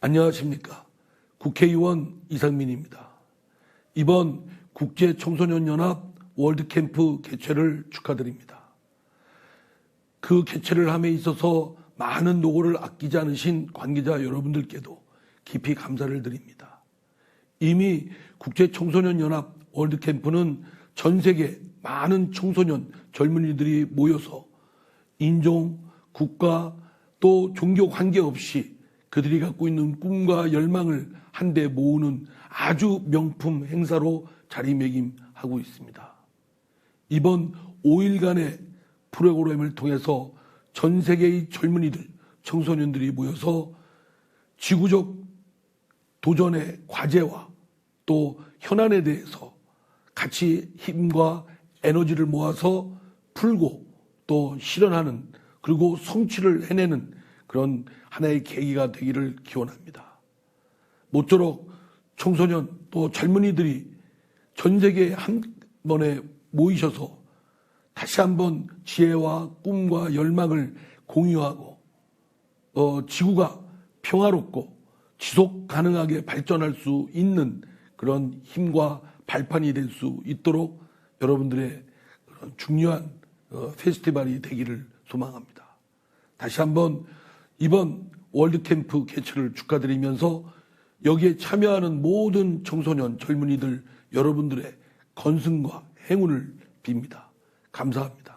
안녕하십니까. 국회의원 이상민입니다. 이번 국제 청소년 연합 월드 캠프 개최를 축하드립니다. 그 개최를 함에 있어서 많은 노고를 아끼지 않으신 관계자 여러분들께도 깊이 감사를 드립니다. 이미 국제 청소년 연합 월드 캠프는 전 세계 많은 청소년 젊은이들이 모여서 인종, 국가 또 종교 관계없이 그들이 갖고 있는 꿈과 열망을 한데 모으는 아주 명품 행사로 자리매김하고 있습니다. 이번 5일간의 프로그램을 통해서 전 세계의 젊은이들, 청소년들이 모여서 지구적 도전의 과제와 또 현안에 대해서 같이 힘과 에너지를 모아서 풀고 또 실현하는 그리고 성취를 해내는 그런 하나의 계기가 되기를 기원합니다. 모쪼록 청소년 또 젊은이들이 전 세계에 한 번에 모이셔서 다시 한번 지혜와 꿈과 열망을 공유하고 어, 지구가 평화롭고 지속 가능하게 발전할 수 있는 그런 힘과 발판이 될 수 있도록 여러분들의 중요한 어, 페스티벌이 되기를 소망합니다. 다시 한번 이번 월드캠프 개최를 축하드리면서 여기에 참여하는 모든 청소년 젊은이들 여러분들의 건승과 행운을 빕니다. 감사합니다.